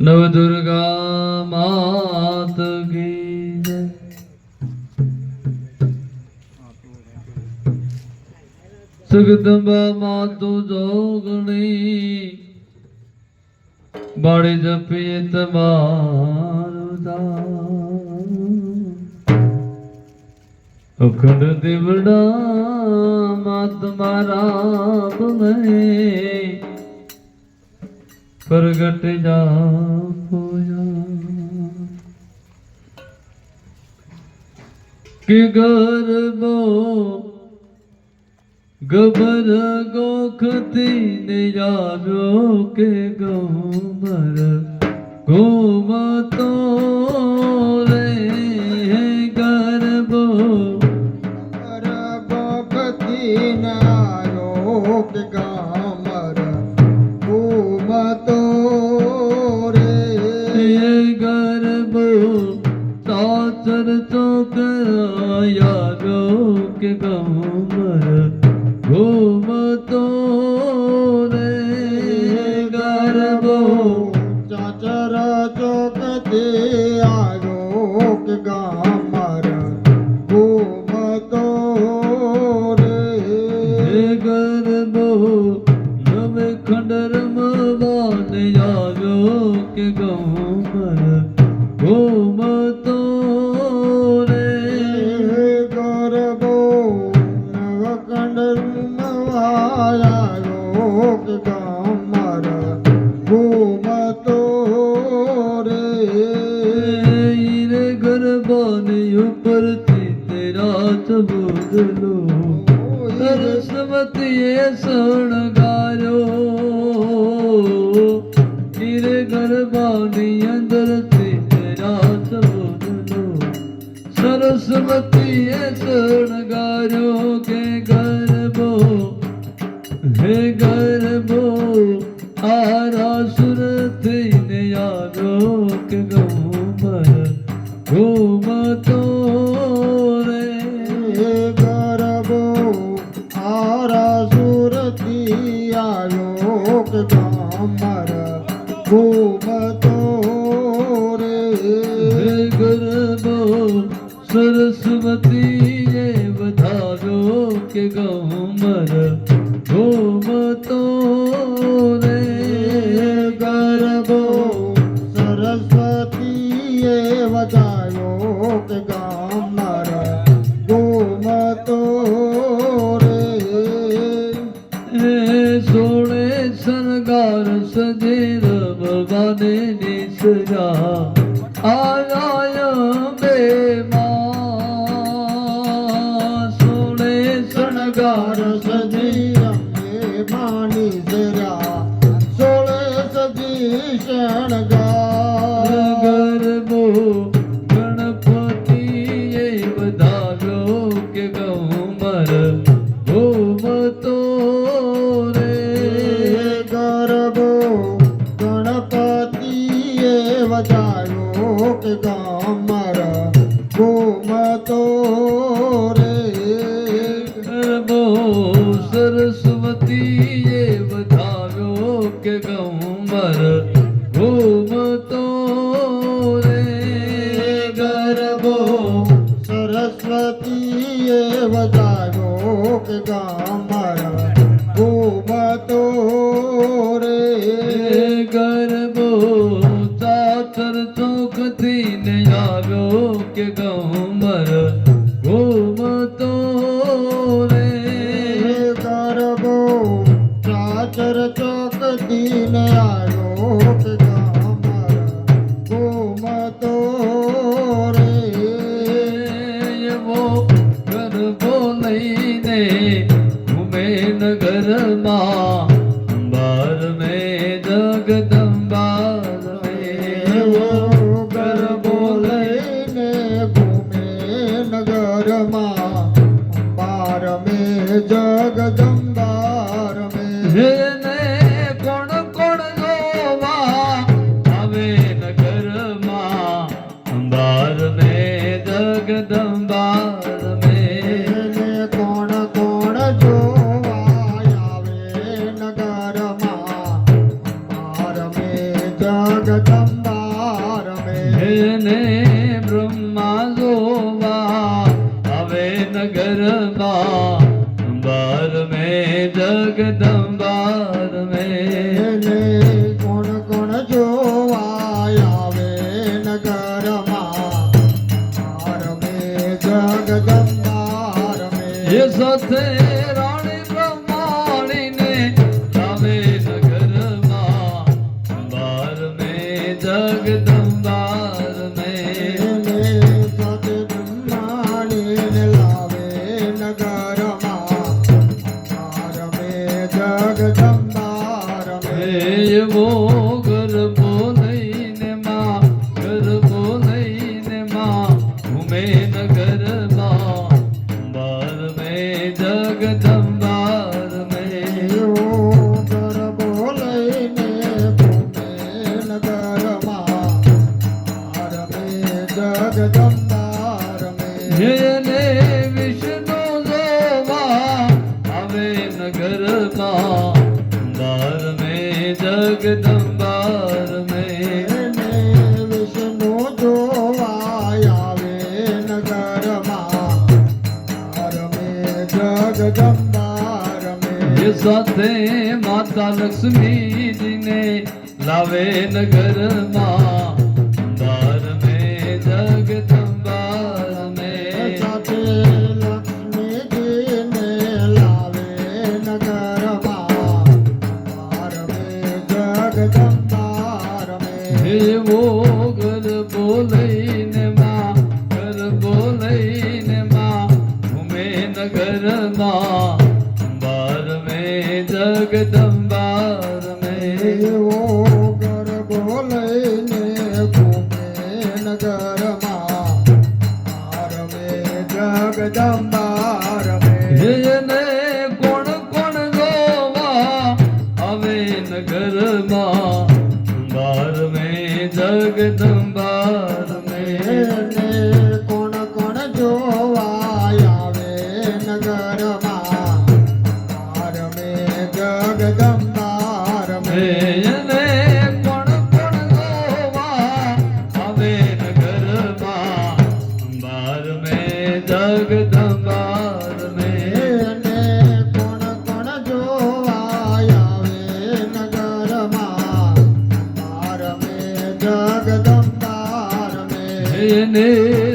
નવદુર્ગા માત કી જય સુગદંબા માતુ જોગણી બાળી જપીએ તમારું અખંડ દેવડા માત ਪ੍ਰਗਟ ਜਾਪੋਇਆ ਕਿ ਗਰਬੋ ગબર ગોખતી ને યાદો કે ગોબર ગોમતો કે ગમર ઘૂમતો રે ગરબો. ચાચર ચોક દે આયો કે ગા સરસ્વતીએ વધારો કે ગમર ગોમતો રે ಶರಣಗಾ सतदाम भरवा 觉得吗？એને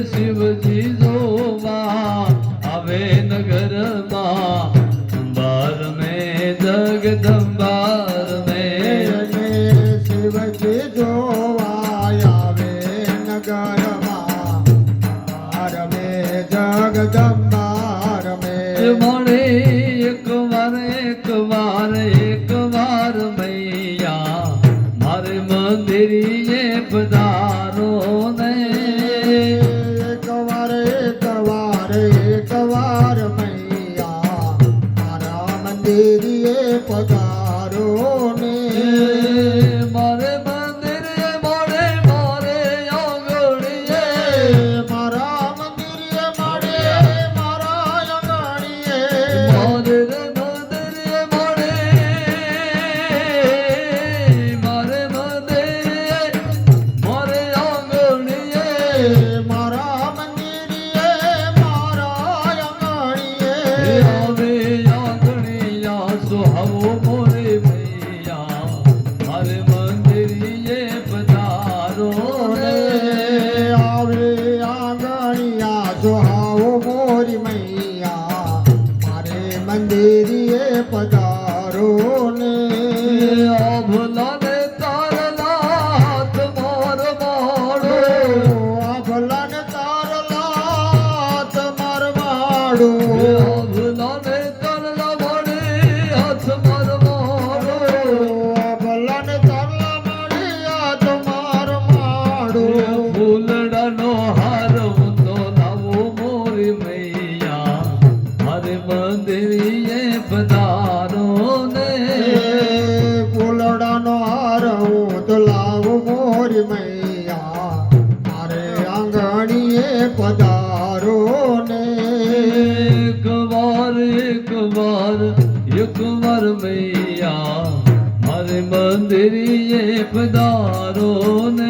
શિવજી જોવા આવે નગરમાં અંબાર મેં જગદંબાર Bởi ગોરી મૈયા મારે આંગણીએ પધારો ને. એક વાર એક વાર, એક મૈયા. મારે મંદિરીએ પધારો ને.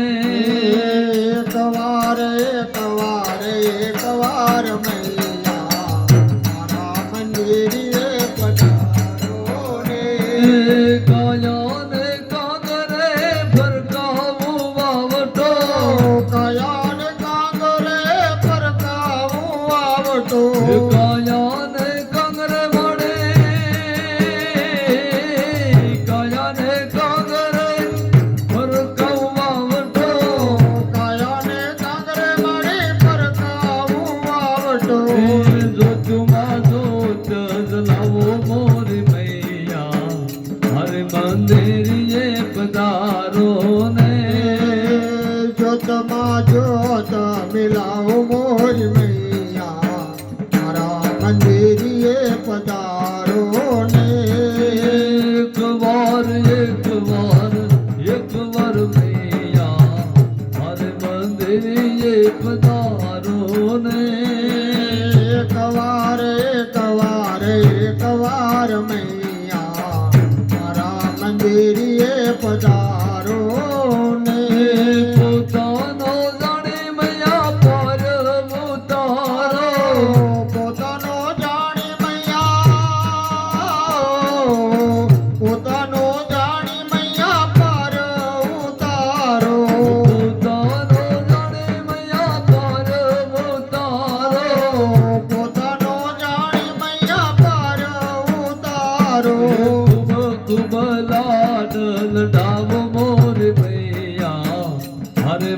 મંદિરીએ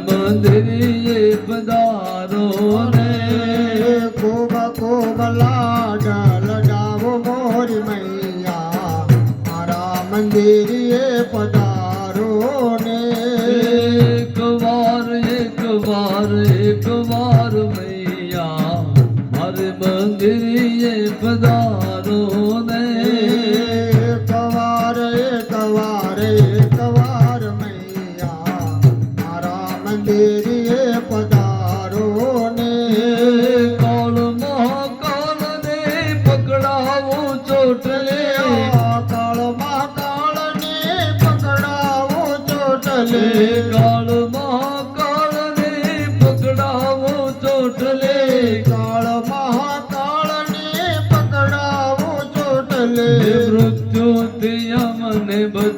હરે મંદિરીએ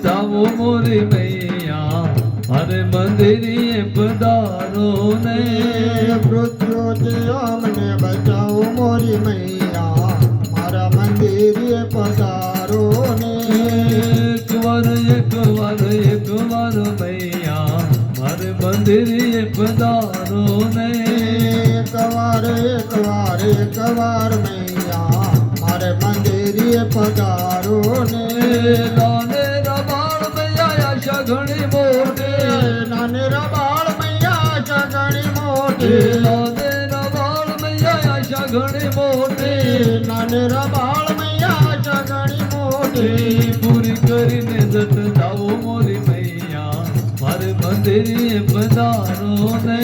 બચાવો મોરી મૈયા હરે મંદિરીએ પધારો ને. મૃત્યુથી અમને બચાવો મોરી મૈયા મારા મંદિરે પધારો ને. એક વાર એક વાર એક વાર મૈયા મારે મંદિરીએ પધારો ને. એક વાર એક વાર એક વાર મૈયા મારે મંદિરે પધારો ને. ઘણી મોટી નાને રબાળ મૈયા જગણી મોટી. લાને બાળ મૈયા જગણી મોટી નાને રબાળ મૈયા જગણી મોટી. પૂરી કરીને જત જાઓ મોરી મૈયા, મારે મંદિરે પધારો ને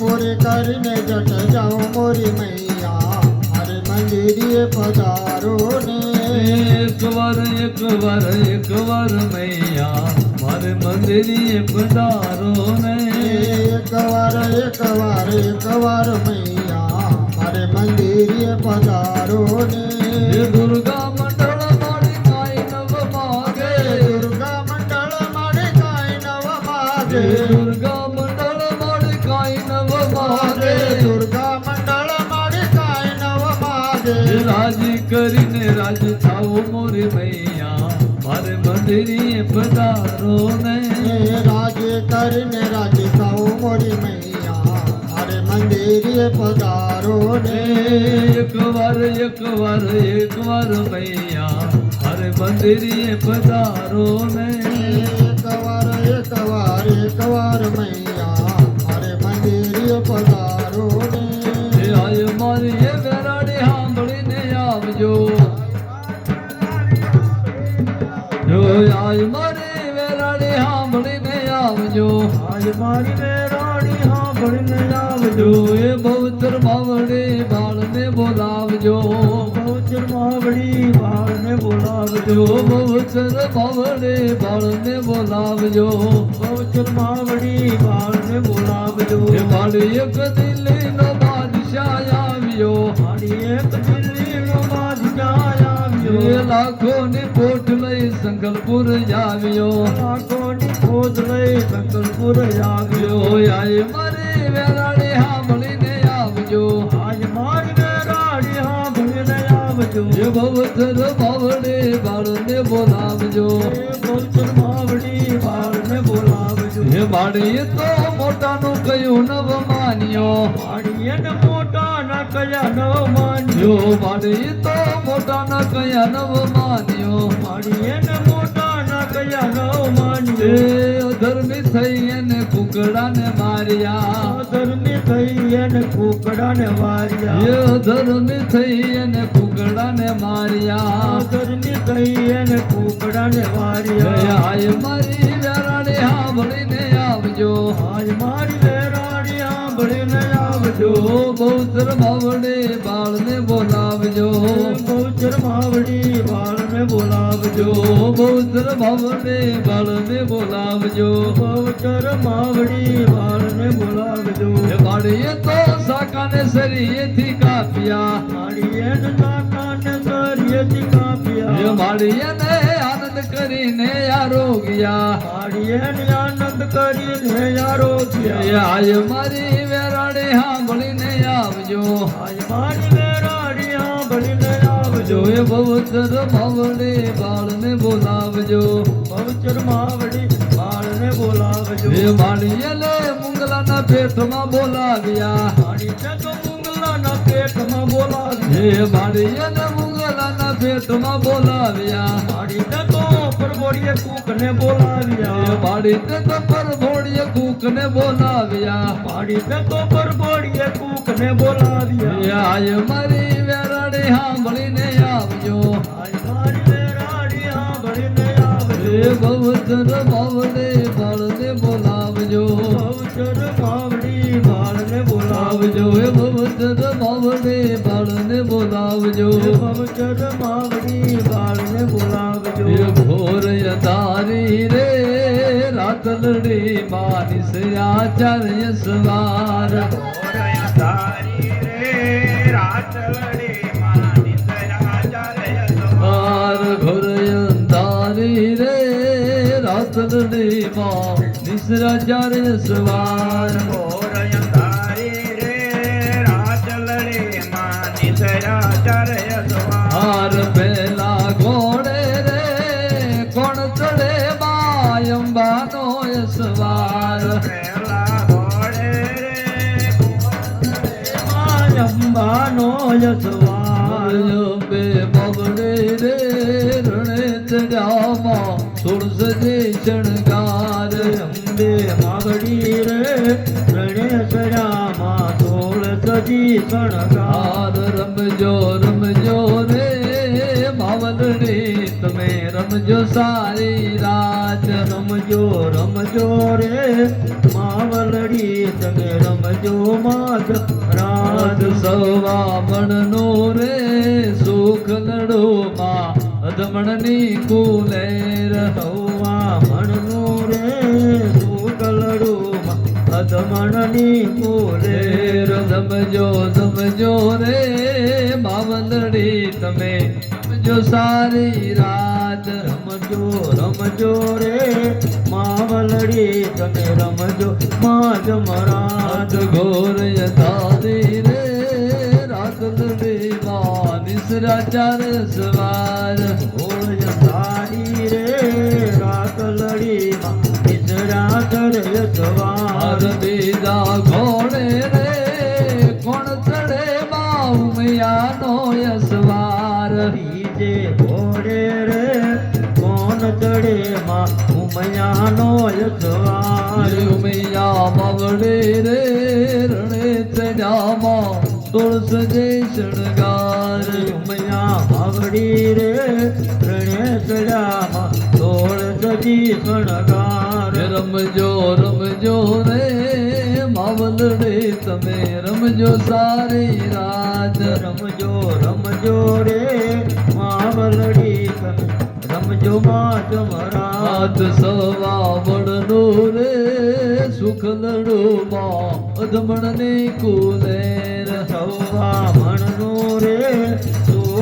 પૂરી કરીને જટ જાઓ મોરી મૈયા, મારે મંદિરે પધારો ને એક વાર એક વાર એક વાર મૈયા મારે મંદિરી પધારો ને. એક વાર એક વાર એક વાર મૈયા મારે મંદિરી પધારો ને. દુર્ગા મંડળ મારી કાઈ નવ માગે દુર્ગા મંડળ મારી કાઈ નવ માગે દુર્ગા મંડળ મારી કાઈ નવ માગે દુર્ગા મંડળ મારી કાઈ નવ માગે રાજી કરીને રાજ થાવ મોરે મૈયા મંદિરે પધારો ને રાજે કરીને રાજે થાઓ મોરી મૈયા. અરે મંદિરે પધારો ને એક વાર એક વાર એક વાર મૈયા. અરે મંદિરે પધારો ને એક વાર એક વાર એક વાર મૈયા. આય મારી વેરાડી સાંભળીને આવજો. આજ મારી મેરાણી સાંભળીને આવજો. એ બહુચર માવડે બાળને બોલાવજો. બહુ બહુચર માવડી બાળને બોલાવજો. બહુચર બાવડે બાળને બોલાવજો. બહુચર માવડી બાળને બોલાવજો. એ મારી એક દિલ્હીનો બાદશાહ આવ્યો. મારી એક બાદશાહ એ આવ્યો લાખોની પોટ લઈ સંકલપુર આવ્યો. લાખોની ખોજ લઈ સંકલપુર આવ્યો. આય મારી વેરાડી સાંભળીને આવજો. આજ મારી મેરાડી સાંભળીને આવજો. એ બહુચર બાવડે બાળને બોલાવજો. એ બહુચર માવડી બાળને બોલાવજો. એ મારી તો મોટાનું કયું નવ માન્યો. મારી ને મોટાના કયા નવ માન્યો. મારી તો મોટાના કયા નવ માન્યો. મારી ને મોટાના કયા નવ માન્યો. અધર્મી થઈ એને કુકડાને માર્યા. ધર્મી થઈ એને કુકડાને માર્યા. યો અધર્મી થઈ એને કુકડાને માર્યા. ધર્મી થઈ એને કુકડાને વાર્યા આય મારી હા સાંભળીને આવજો. આજ મારી વેરાડી સાંભળીને આવજો. બહુચર બાવડે બાળને બોલાવજો. બહુચર માવડી બાળને બોલાવજો. બહુચર બાવડે બાળને બોલાવજો. બહુચર માવડી બાળને બોલાવજો. ગાડીએ તો સાકાને સરીએથી કાપ્યા. મારી એને સાકાને સરિયેથી એ કાપ્યા મારીએ ને આનંદ કરીને આરોગ્યા. મારી ને આનંદ કરીને યારો એ આય મારી વેરાણી સાંભળીને આવજો. આય મારી વેરાડી સાંભળીને આવજો. એ બહુચર માવડે બાળને બોલાવજો. બહુચર માવડી બાળને બોલાવજો. એ માણીએ લે મુંગલાના પેટમાં બોલાવ્યા. મારી તે તો મુંગલાના પેટમાં બોલાવ્યા. એ માણીએ ને મુંગલાના પેટમાં બોલાવ્યા. મારી તે તો પરબોડીએ કૂકને બોલાવ્યા. માળી તે તો પર ભોળીએ કૂકને બોલાવ્યા. મારી તે તો પરબોડીએ કૂકને બોલાવ્યા. આય મારી વેરાણી સાંભળીને વેરાડી સાંભળીને એ બહુચર બાવડે બાળને બોલાવજો. ભવચર ભાવની બાળને બોલાવજો. હે ભવચર બાવડે બાળને બોલાવજો. ભવચર ભાવની બાળને બોલાવજો. હે ભોર યદારી રે રાતલડી માનિસ આચાર્ય સવાર. આર રાતલડી માનિસ આચાર્ય સવાર. હાર પેલા ઘોડે રે કોણ ચડે માયંબાનો યસવાર યસવાર બે બબડે રે રણે ચડ્યામાં તુળસજે શણગાર અંબે માવડી રે રણેશરામાં તોળ સજી શણગાર. રમજો રમજો રે માવલડી તમે રમજો સારી રાત. રમજો રમજો રે માવલડી તમે રમજો માત રાત. રાત સવા મણનો રે સુખ લડો માં અધમણની કુલેર. સૌવા મણનું રે સુકલડું અધમણની લેર રમજો રમજો રે માવલડી તમે. જો સારી રાત. રમજો રમજો રે માવલડી તમે. રમજો માજ રાત મરાત ઘોર યથારી રે. રાત લડી માં નિસરા ચાર સવાર. ઓળય તારી રે રાત લડી નિજરા કરે સવાર બીજા ઘોડે રે કોણ ચડે માં ઉમિયાનો યસવાર બીજે ઘોડે રે કોણ ચડે માં ઉમયાનો યસવાર ઉમિયા મવડે રે રણે ચડ્યામાં તુળસ જે શણગાર ઉમયા માવડી રે રણેશરામાં તોળ સજી શણગાર. રમજો રમજો રે માવલડે તમે રમજો સારી રાત. રમજો રમજો રે માવલડી રમજો માં હાથ સવા બળનો રે સુખ લડોમાં અધમણને કુલેર. સવા મણનો રે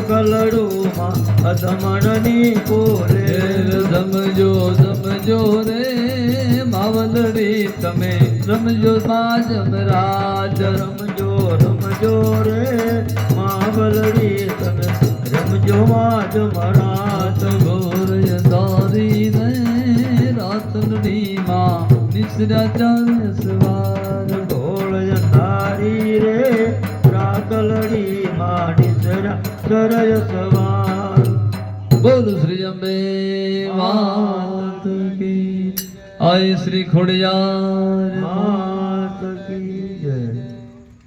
સુકલડુમાં અધમણની કોરે રમજો સમજો રે માવલડી તમે રમજો સાજમ રાજ. રમજો રમજો રે માવલડી તમે રમજો માં જમરા રાત ઘોર યદારી ને રાતનડી માં. નિસરા ચાર સવાર ઢોળ અંધારી રે રાતલડી માડી સરા સરય સવાર બોલ શ્રી અંબે માત કી. આય શ્રી ખોડિયાર. માત